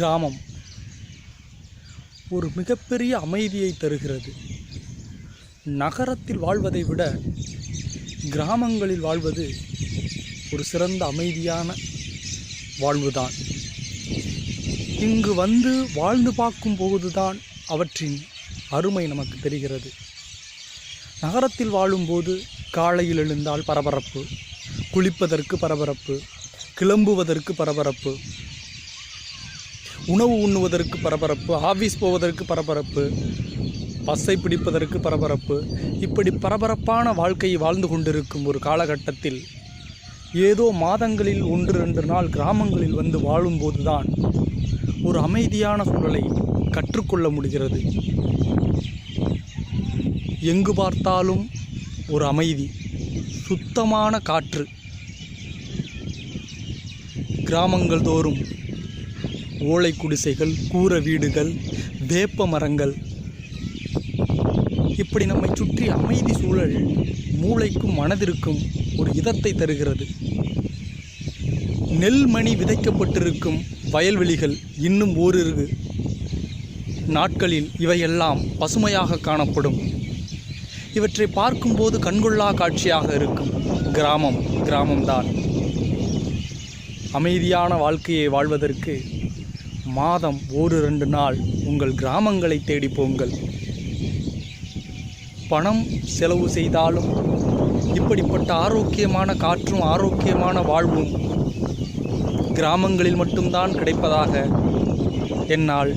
கிராமம் ஒரு மிகப்பெரிய அமைதியை தருகிறது. நகரத்தில் வாழ்வதை விட கிராமங்களில் வாழ்வது ஒரு சிறந்த அமைதியான வாழ்வுதான். இங்கு வந்து வாழ்ந்து பார்க்கும் போதுதான் அவற்றின் அருமை நமக்கு தெரிகிறது. நகரத்தில் வாழும்போது காலையில் எழுந்தால் பரபரப்பு குளிப்பதற்கு பரபரப்பு கிளம்புவதற்கு பரபரப்பு உணவு உண்ணுவதற்கு பரபரப்பு ஆஃபீஸ் போவதற்கு பரபரப்பு பஸ்ஸை பிடிப்பதற்கு பரபரப்பு இப்படி பரபரப்பான வாழ்க்கையை வாழ்ந்து கொண்டிருக்கும் ஒரு காலகட்டத்தில் ஏதோ மாதங்களில் ஒன்று ரெண்டு நாள் கிராமங்களில் வந்து வாழும்போதுதான் ஒரு அமைதியான சூழலை கற்றுக்கொள்ள முடிகிறது. எங்கு பார்த்தாலும் ஒரு அமைதி சுத்தமான காற்று. கிராமங்கள் தோறும் ஓலை குடிசைகள் கூரை வீடுகள் வேப்ப மரங்கள். இப்படி நம்மை சுற்றி அமைதி சூழல் மூளைக்கும் மனதிற்கும் ஒரு இதத்தை தருகிறது. நெல்மணி விதைக்கப்பட்டிருக்கும் வயல்வெளிகள் இன்னும் ஓரிரு நாட்களில் இவையெல்லாம் பசுமையாக காணப்படும். இவற்றை பார்க்கும்போது கண்கொள்ளா காட்சியாக இருக்கும். கிராமம் கிராமம்தான். அமைதியான வாழ்க்கையை வாழ்வதற்கு மாதம் ஒரு ரெண்டு நாள் உங்கள் கிராமங்களை தேடி போங்கள். பணம் செலவு செய்தாலும் இப்படிப்பட்ட ஆரோக்கியமான காற்றும் ஆரோக்கியமான வாழ்வும் கிராமங்களில் மட்டும்தான் கிடைப்பதாக என்னால்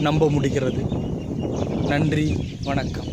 நம்ப முடிகிறது. நன்றி வணக்கம்.